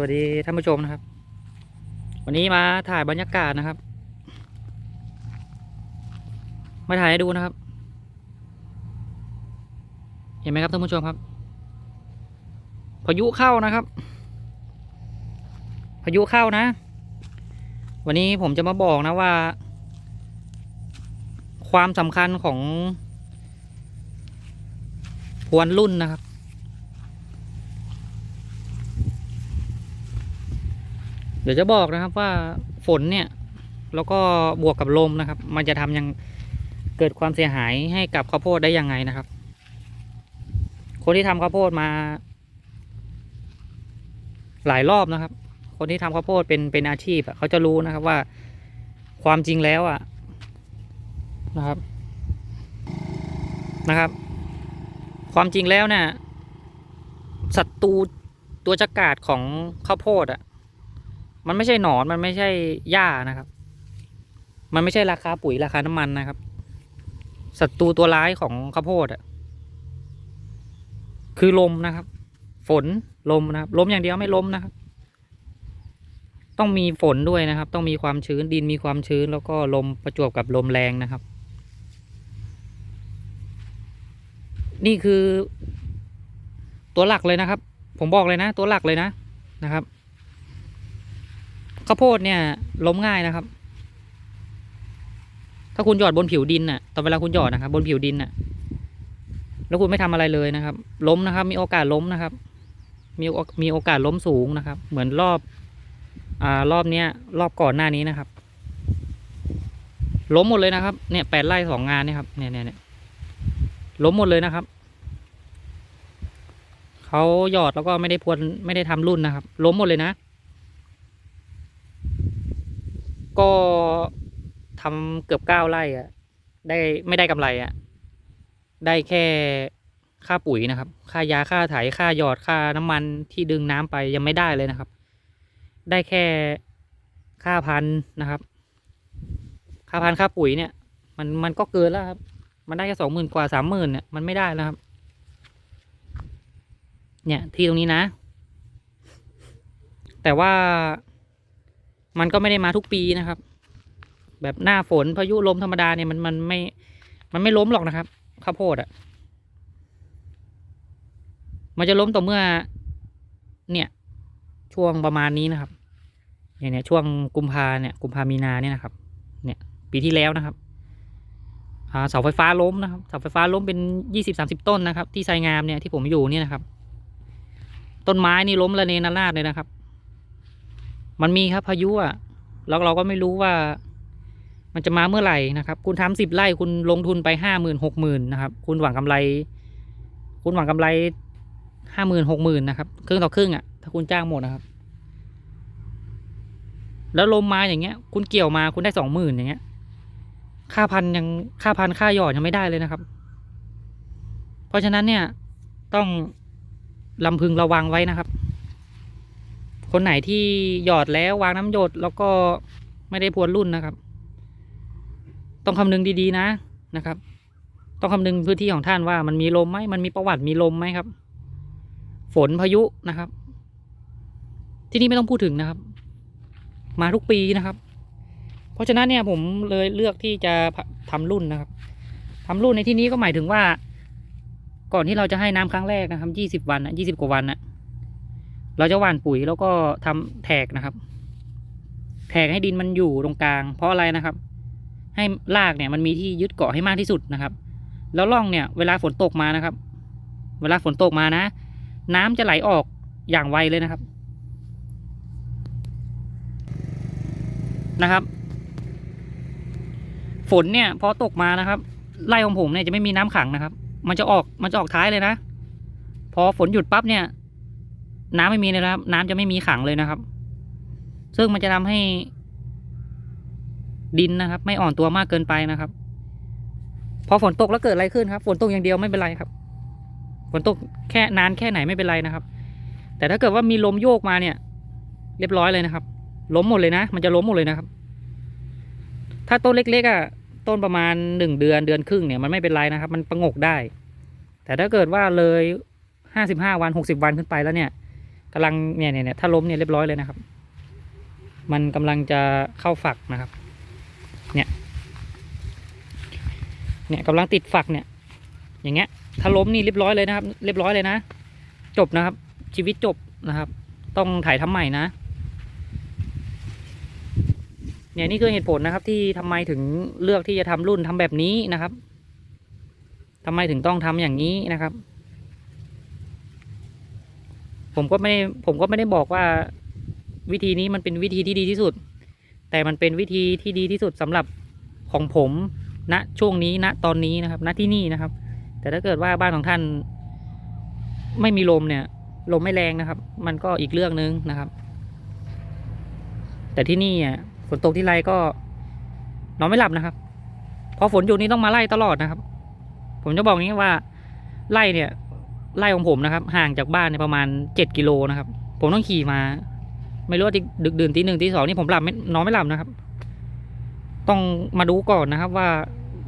วัสดีท่านผู้ชมนะครับ วันนี้มาถ่ายบรรยากาศนะครับ มาถ่ายให้ดูนะครับ เห็นไหมครับท่านผู้ชมครับ พายุเข้านะครับ พายุเข้านะ วันนี้ผมจะมาบอกนะว่า ความสำคัญของพวนรุ่นนะครับ ดี๋ยวจะบอกนะครับว่าฝนเนี่ย แล้วก็บวกกับลมนะครับ มันจะทำยังเกิดความเสียหายให้กับข้าวโพดได้ยังไงนะครับ คนที่ทำข้าวโพดมา หลายรอบนะครับ คนที่ทำข้าวโพดเป็นเป็นอาชีพเขาจะรู้นะครับว่าความจริงแล้วอะนะครับนะครับ ความจริงแล้วเนี่ยศัตรูตัวจักราดของข้าวโพดอะ มันไม่ใช่หนอนมันไม่ใช่หญ้านะครับ มันไม่ใช่ราคาปุ๋ยราคาน้ำมันนะครับศัตรูตัวร้ายของข้าวโพดอะคือลมนะครับ ฝนลมนะครับลมอย่างเดียวไม่ลมนะครับ ต้องมีฝนด้วยนะครับ ต้องมีความชื้นดินมีความชื้น แล้วก็ลมประจวบกับลมแรงนะครับ นี่คือ ตัวหลักเลยนะครับ ผมบอกเลยนะ ตัวหลักเลยนะนะครับ ข้าวโพดเนี่ยล้มง่ายนะครับ ถ้าคุณหยอดบนผิวดินน่ะ ตอนเวลาคุณหยอดนะครับ บนผิวดินน่ะ แล้วคุณไม่ทำอะไรเลยนะครับ ล้มนะครับ มีโอกาสล้มนะครับ มีโอมีโอกาสล้มสูงนะครับ เหมือนรอบอ่ารอบเนี้ย รอบก่อนหน้านี้นะครับ ล้มหมดเลยนะครับ เนี่ยแปดไร่สองงานเนี่ยครับ เนี่ยเนี่ยเนี่ยล้มหมดเลยนะครับเขาหยอดแล้วก็ไม่ได้พรวนไม่ได้ทำรุ่นนะครับ ล้มหมดเลยนะ ก็ทำเกือบเก้าไร่อะได้ไม่ได้กำไรอะได้แค่ค่าปุ๋ยนะครับ ค่ายาค่าไถค่าหยอดค่าน้ำมันที่ดึงน้ำไปยังไม่ได้เลยนะครับ ได้แค่ค่าพันธุ์นะครับ ค่าพันธุ์ค่าปุ๋ยเนี่ย มันมันก็เกินแล้วครับ มันได้แค่สองหมื่นกว่าสามหมื่นเนี่ยมันไม่ได้แล้วครับ เนี่ยที่ตรงนี้นะ แต่ว่า มันก็ไม่ได้มาทุกปีนะครับ แบบหน้าฝนพายุลมธรรมดาเนี่ยมันมันไม่ มันไม่ล้มหรอกนะครับข้าวโพดอะ่ะ มันจะล้มต่อเมื่อ เนี่ย ช่วงประมาณนี้นะครับ เนี่ยเนี่ยช่วงกุมภาเนี่ยกุมภามีนาเนี่ยนะครับ เนี่ยปีที่แล้วนะครับเสาไฟฟ้าล้มนะครับเสาไฟฟ้าล้มเป็นยี่สิบสามสิบต้นนะครับ ที่ไซงามเนี่ยที่ผมอยู่เนี่ยนะครับ ต้นไม้นี่ล้มระเนระนาดเลยนะครับ มันมีครับพายุอะแล้วเราก็ไม่รู้ว่า มันจะมาเมื่อไหร่นะครับ คุณทำสิบไร่คุณลงทุนไปห้าหมื่นหกหมื่นนะครับ คุณหวังกำไร คุณหวังกำไรห้าหมื่นหกหมื่นนะครับครึ่งต่อครึ่งอะถ้าคุณจ้างหมดนะครับ แล้วลมมาอย่างเงี้ย คุณเกี่ยวมาคุณได้สองหมื่นอย่างเงี้ย ค่าพันยังค่าพันค่าหยอดยังไม่ได้เลยนะครับ เพราะฉะนั้นเนี่ยต้องลำพึงระวังไว้นะครับ คนไหนที่หยอดแล้ววางน้ำหยดแล้วก็ไม่ได้พวนรุ่นนะครับ ต้องคำนึงดีๆนะนะครับ ต้องคำนึงพื้นที่ของท่านว่ามันมีลมไหมมันมีประวัติมีลมไหมครับ ฝนพายุนะครับ ที่นี่ไม่ต้องพูดถึงนะครับ มาทุกปีนะครับ เพราะฉะนั้นเนี่ยผมเลยเลือกที่จะทำรุ่นนะครับทำรุ่นในที่นี้ก็หมายถึงว่า ก่อนที่เราจะให้น้ำครั้งแรกนะครับยี่สิบวันนะยี่สิบกว่าวันนะ เราจะหว่านปุ๋ยแล้วก็ทำแถกนะครับแถกให้ดินมันอยู่ตรงกลาง เพราะอะไรนะครับ ให้รากเนี่ยมันมีที่ยึดเกาะให้มากที่สุดนะครับ แล้วร่องเนี่ยเวลาฝนตกมานะครับ เวลาฝนตกมานะ น้ำจะไหลออกอย่างไวเลยนะครับนะครับ ฝนเนี่ยพอตกมานะครับไร่ของผมเนี่ยจะไม่มีน้ำขังนะครับ มันจะออกมันจะออกท้ายเลยนะ พอฝนหยุดปั๊บเนี่ย น้ำไม่มีเลยนะครับ น้ำจะไม่มีขังเลยนะครับ ซึ่งมันจะทำให้ ดินนะครับ ไม่อ่อนตัวมากเกินไปนะครับ พอฝนตกแล้วเกิดอะไรขึ้นครับ ฝนตกอย่างเดียวไม่เป็นไรครับ ฝนตกแค่นานแค่ไหนไม่เป็นไรนะครับ แต่ถ้าเกิดว่ามีลมโยกมาเนี่ย เรียบร้อยเลยนะครับ ล้มหมดเลยนะ มันจะล้มหมดเลยนะครับ ถ้าต้นเล็กๆอะ ต้นประมาณหนึ่งเดือนเดือนครึ่งเนี่ยมันไม่เป็นไรนะครับ มันประงกได้ แต่ถ้าเกิดว่าเลยห้าสิบห้าวันหกสิบวันขึ้นไปแล้วเนี่ย กำลังเนี่ยเนี่ยเนี่ยถ้าล้มเนี่ยเรียบร้อยเลยนะครับ มันกำลังจะเข้าฝักนะครับ เนี่ยเนี่ยกำลังติดฝักเนี่ย อย่างเงี้ย ถ้าล้มนี่เรียบร้อยเลยนะครับ เรียบร้อยเลยนะ จบนะครับ ชีวิตจบนะครับ ต้องถ่ายทำใหม่นะ เนี่ยนี่คือเหตุผลนะครับ ที่ทำไมถึงเลือกที่จะทำรุ่นทำแบบนี้นะครับทำไมถึงต้องทำอย่างนี้นะครับ ผมก็ไม่ได้ผมก็ไม่ได้บอกว่าวิธีนี้มันเป็นวิธีที่ดีที่สุด แต่มันเป็นวิธีที่ดีที่สุดสำหรับของผมณช่วงนี้ณตอนนี้นะครับณที่นี่นะครับ แต่ถ้าเกิดว่าบ้านของท่าน ไม่มีลมเนี่ย ลมไม่แรงนะครับ มันก็อีกเรื่องหนึ่งนะครับ แต่ที่นี่อะฝนตกที่ไรก็นอนไม่หลับนะครับพราะฝนอยู่นี่ต้องมาไล่ตลอดนะครับ ผมจะบอกงี้ว่าไล่เนี่ย ไล่ของผมนะครับ ห่างจากบ้านเนี่ยประมาณเจ็ดกิโลนะครับ ผมต้องขี่มา ไม่รู้ว่าดึกดื่นตีหนึ่งตีสองนี่ผมหลับไม่นอนไม่หลับนะครับ ต้องมาดูก่อนนะครับ ว่า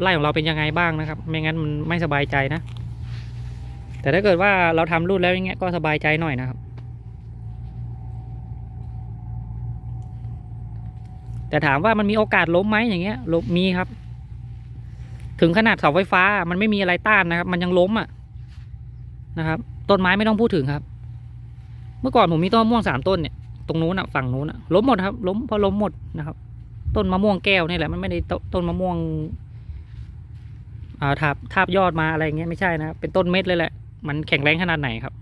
ไล่ของเราเป็นยังไงบ้างนะครับ ไม่งั้นมันไม่สบายใจนะ แต่ถ้าเกิดว่าเราทำรุ่นแล้วอย่างเงี้ยก็สบายใจหน่อยนะครับ แต่ถามว่ามันมีโอกาสล้มไหมอย่างเงี้ยล้มมีครับ ถึงขนาดเสาไฟฟ้ามันไม่มีอะไรต้านนะครับ มันยังล้มอะ นะครับ ต้นไม้ไม่ต้องพูดถึงครับ เมื่อก่อนผมมีต้นมะม่วงสามต้นเนี่ยตรงนู้นอะฝั่งนู้นอะล้มหมดครับ ล้มเพราะล้มหมดนะครับ ต้นมะม่วงแก้วนี่แหละมันไม่ได้ต้นมะม่วงอ่าทาบทาบยอดมาอะไรเงี้ยไม่ใช่นะครับเป็นต้นเม็ดเลยแหละมันแข็งแรงขนาดไหนครับ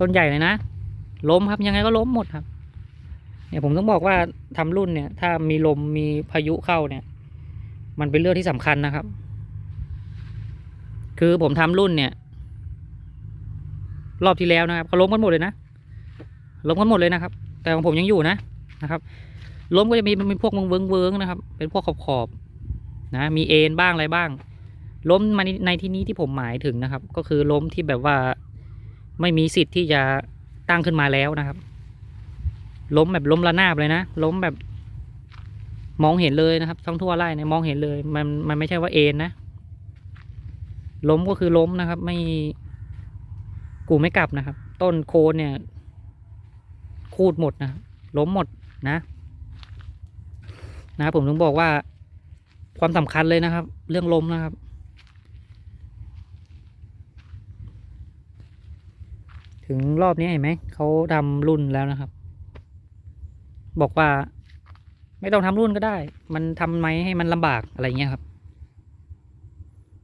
ต้นใหญ่เลยนะล้มครับยังไงก็ล้มหมดครับ เนี่ยผมต้องบอกว่าทำรุ่นเนี่ย ถ้ามีลมมีพายุเข้าเนี่ย มันเป็นเรื่องที่สำคัญนะครับ คือผมทำรุ่นเนี่ย รอบที่แล้วนะครับเขาล้มกันหมดเลยนะล้มกันหมดเลยนะครับ แต่ของผมยังอยู่นะนะครับ ล้มก็จะมีมันพวกเวิ้งเวิ้งนะครับ เป็นพวกขอบขอบนะมีเอ็นบ้างอะไรบ้าง ล้มมาในในที่นี้ที่ผมหมายถึงนะครับ ก็คือล้มที่แบบว่าไม่มีสิทธิ์ที่จะตั้งขึ้นมาแล้วนะครับ ล้มแบบล้มระนาบเลยนะ ล้มแบบมองเห็นเลยนะครับ ทั้งทั่วไร่เนี่ยมองเห็นเลย มันมันไม่ใช่ว่าเอ็นนะ ล้มก็คือล้มนะครับ ไม่ กูไม่กลับนะครับ ต้นโคนเนี่ย คูดหมดนะล้มหมดนะ นะผมถึงบอกว่า ความสำคัญเลยนะครับ เรื่องล้มนะครับ ถึงรอบนี้เห็นไหมเขาทำรุ่นแล้วนะครับ บอกว่า ไม่ต้องทำรุ่นก็ได้ มันทำไหมให้มันลำบากอะไรเงี้ยครับ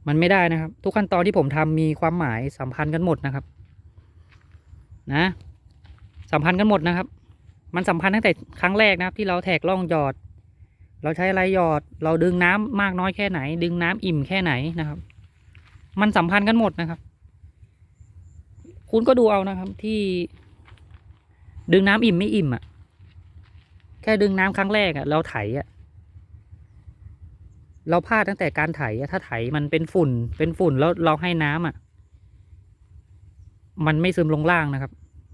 มันไม่ได้นะครับ ทุกขั้นตอนที่ผมทำมีความหมายสัมพันธ์กันหมดนะครับ นะสัมพันธ์กันหมดนะครับ มันสัมพันธ์ตั้งแต่ครั้งแรกนะครับ ที่เราแทกล่องหยอด เราใช้อะไรหยอด เราดึงน้ำมากน้อยแค่ไหน ดึงน้ำอิ่มแค่ไหนนะครับ มันสัมพันธ์กันหมดนะครับ คุณก็ดูเอานะครับที่ ดึงน้ำอิ่มไม่อิ่มอะ แค่ดึงน้ำครั้งแรกอะ เราไถอะเราพลาดตั้งแต่การไถอะถ้าไถมันเป็นฝุ่น เป็นฝุ่นแล้วเราให้น้ำอะ มันไม่ซึมลงล่างนะครับ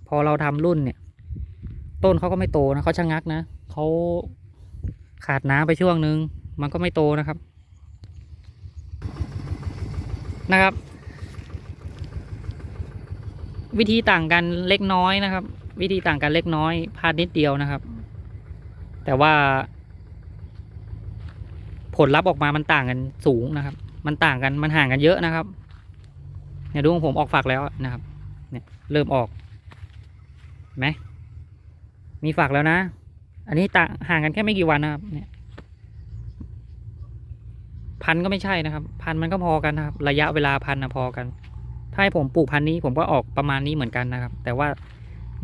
พอเราทำรุ่นเนี่ย ต้นเขาก็ไม่โตนะเขาชะงงักนะเขาขาดน้ำไปช่วงนึง มันก็ไม่โตนะครับ นะครับ วิธีต่างกันเล็กน้อยนะครับ วิธีต่างกันเล็กน้อยพลาดนิดเดียวนะครับ แต่ว่า ผลลัพธ์ออกมามันต่างกันสูงนะครับ มันต่างกันมันห่างกันเยอะนะครับเนี่ยดูของผมออกฝักแล้วนะครับ เนี่ยเริ่มออกไหมมีฝักแล้วนะ อันนี้ต่างห่างกันแค่ไม่กี่วันนะครับ เนี่ย พันก็ไม่ใช่นะครับ พันมันก็พอกันนะครับ ระยะเวลาพันนะพอกัน ถ้าให้ผมปลูกพันนี้ผมก็ออกประมาณนี้เหมือนกันนะครับ แต่ว่า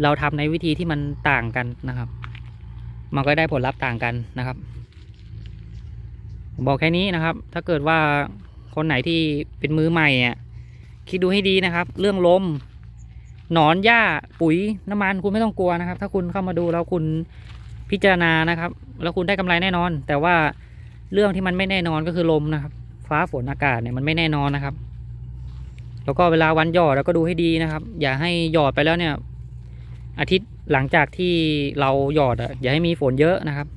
เราทำในวิธีที่มันต่างกันนะครับ มันก็ได้ผลลัพธ์ต่างกันนะครับผมบอกแค่นี้นะครับ ถ้าเกิดว่าคนไหนที่เป็นมือใหม่อะคิดดูให้ดีนะครับ เรื่องลม หนอนหญ้าปุ๋ยน้ำมันคุณไม่ต้องกลัวนะครับ ถ้าคุณเข้ามาดูแล้วคุณพิจารณานะครับ แล้วคุณได้กำไรแน่นอน แต่ว่าเรื่องที่มันไม่แน่นอนก็คือลมนะครับ ฟ้าฝนอากาศเนี่ยมันไม่แน่นอนนะครับ แล้วก็เวลาวันหยอดเราก็ดูให้ดีนะครับ อย่าให้หยอดไปแล้วเนี่ย อาทิตย์หลังจากที่เราหยอดอะอย่าให้มีฝนเยอะนะครับ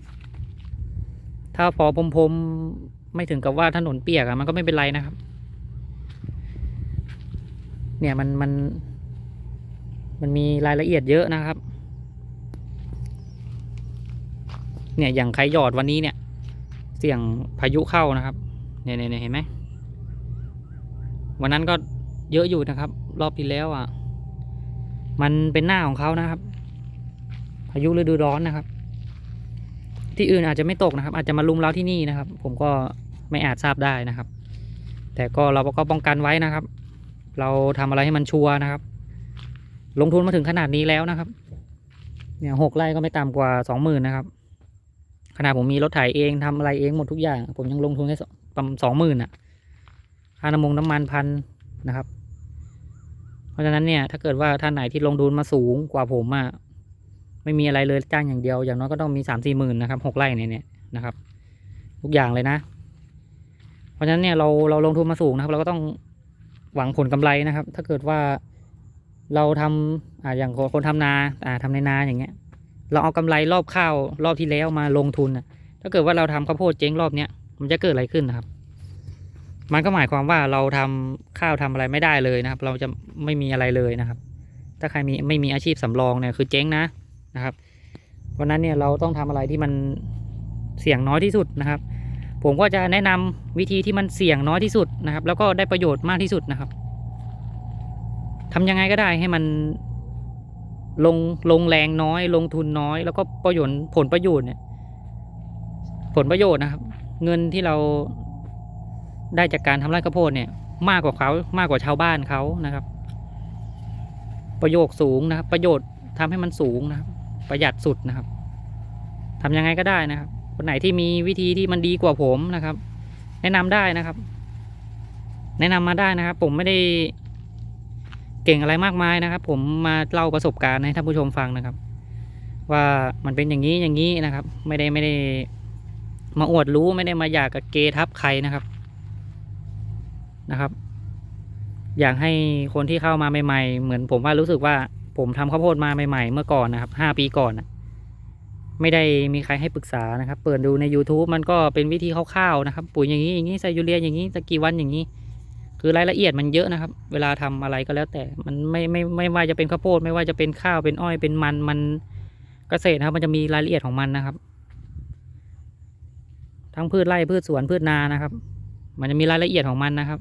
ถ้าพอพรมพมๆไม่ถึงกับว่าถนนเปียกอะมันก็ไม่เป็นไรนะครับ เนี่ยมันมัน มันมีรายละเอียดเยอะนะครับ เนี่ยอย่างใครหยอดวันนี้เนี่ย เสี่ยงพายุเข้านะครับ เนี่ยเนี่ยเห็นไหมวันนั้นก็เยอะอยู่นะครับ รอบที่แล้วอะ มันเป็นหน้าของเขานะครับ พายุฤดูร้อนนะครับ ที่อื่นอาจจะไม่ตกนะครับ อาจจะมาลุมเราที่นี่นะครับ ผมก็ไม่อาจทราบได้นะครับ แต่ก็เราก็ป้องกันไว้นะครับ เราทำอะไรให้มันชัวร์นะครับ ลงทุนมาถึงขนาดนี้แล้วนะครับ เนี่ยหกไร่ก็ไม่ต่ำกว่าสองหมื่นนะครับ ขนาดผมมีรถไถเองทำอะไรเองหมดทุกอย่าง ผมยังลงทุนแค่ประมาณสองหมื่นอะ ค่าน้ำมงน้ำมันพันนะครับ เพราะฉะนั้นเนี่ย ถ้าเกิดว่าท่านไหนที่ลงทุนมาสูงกว่าผมอะไม่มีอะไรเลยจ้างอย่างเดียว อย่างน้อยก็ต้องมีสามสี่หมื่นนะครับหกไร่เนี่ยเนี่ยนะครับ ทุกอย่างเลยนะ เพราะฉะนั้นเนี่ยเราเราลงทุนมาสูงนะครับ เราก็ต้องหวังผลกำไรนะครับ ถ้าเกิดว่า เราทำอ่าอย่างคนทำนาอ่าทำในนาอย่างเงี้ย เราเอากำไรรอบข้าวรอบที่แล้วมาลงทุนนะถ้าเกิดว่าเราทำข้าวโพดเจ๊งรอบเนี้ยมันจะเกิดอะไรขึ้นนะครับ มันก็หมายความว่าเราทำข้าวทำอะไรไม่ได้เลยนะครับ เราจะไม่มีอะไรเลยนะครับ ถ้าใครมีไม่มีอาชีพสำรองเนี่ยคือเจ๊งนะนะครับเพราะนั้นเนี่ยเราต้องทำอะไรที่มันเสี่ยงน้อยที่สุดนะครับ ผมก็จะแนะนำวิธีที่มันเสี่ยงน้อยที่สุดนะครับ แล้วก็ได้ประโยชน์มากที่สุดนะครับ ทำยังไงก็ได้ให้มันลงลงแรงน้อย ลงทุนน้อย แล้วก็ประโยชน์ผลประโยชน์เนี่ย ผลประโยชน์นะครับ เงินที่เราได้จากการทำไร่ข้าวโพดเนี่ย มากกว่าเขามากกว่าชาวบ้านเขานะครับ ประโยชน์สูงนะครับ ประโยชน์ทำให้มันสูงนะครับ ประหยัดสุดนะครับทำยังไงก็ได้นะครับ คนไหนที่มีวิธีที่มันดีกว่าผมนะครับ แนะนำได้นะครับ แนะนำมาได้นะครับ ผมไม่ได้ เก่งอะไรมากมายนะครับ ผมมาเล่าประสบการณ์ให้ท่านผู้ชมฟังนะครับ ว่ามันเป็นอย่างนี้อย่างนี้นะครับ ไม่ได้ไม่ได้มาอวดรู้ไม่ได้มาอยากกับเกทับใครนะครับนะครับ อยากให้คนที่เข้ามาใหม่ๆ เหมือนผมว่ารู้สึกว่าผมทำข้าวโพดมาใหม่ ๆ เมื่อก่อนนะครับห้าปีก่อนนะไม่ได้มีใครให้ปรึกษานะครับ เปิดดูใน YouTube มันก็เป็นวิธีคร่าวๆนะครับ ปุ๋ยอย่างนี้อย่างนี้ใส่ยูเรียอย่างนี้ตะกี่วันอย่างนี้ คือรายละเอียดมันเยอะนะครับ เวลาทำอะไรก็แล้วแต่ มันไม่ไม่ไม่ว่าจะเป็นข้าวโพดไม่ว่าจะเป็นข้าวเป็นอ้อยเป็นมันมันเกษตรนะครับ มันจะมีรายละเอียดของมันนะครับ ทั้งพืชไร่พืชสวนพืชนานะครับ มันจะมีรายละเอียดของมันนะครับ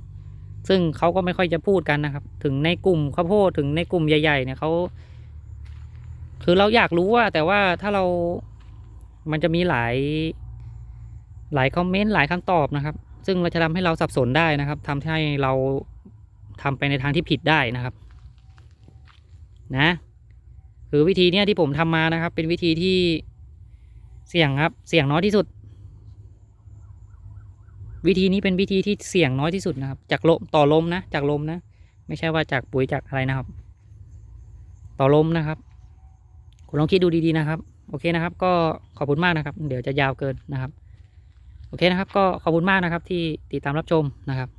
ซึ่งเขาก็ไม่ค่อยจะพูดกันนะครับ ถึงในกลุ่มข้าวโพดถึงในกลุ่มใหญ่ ๆ เนี่ยเขาคือเราอยากรู้ว่า แต่ว่าถ้าเรามันจะมีหลาย หลายคอมเมนต์หลายคำตอบนะครับ ซึ่งเราจะทำให้เราสับสนได้นะครับทำให้เราทำไปในทางที่ผิดได้นะครับ นะ คือวิธีเนี้ยที่ผมทำมานะครับ เป็นวิธีที่เสี่ยงครับ เสี่ยงน้อยที่สุด วิธีนี้เป็นวิธีที่เสี่ยงน้อยที่สุดนะครับ จากลมต่อลมนะ จากลมนะ ไม่ใช่ว่าจากปุ๋ยจากอะไรนะครับ ต่อลมนะครับ คุณลองคิดดูดีๆนะครับ โอเคนะครับ ก็ขอบคุณมากนะครับ เดี๋ยวจะยาวเกินนะครับ โอเคนะครับ ก็ขอบคุณมากนะครับที่ติดตามรับชมนะครับ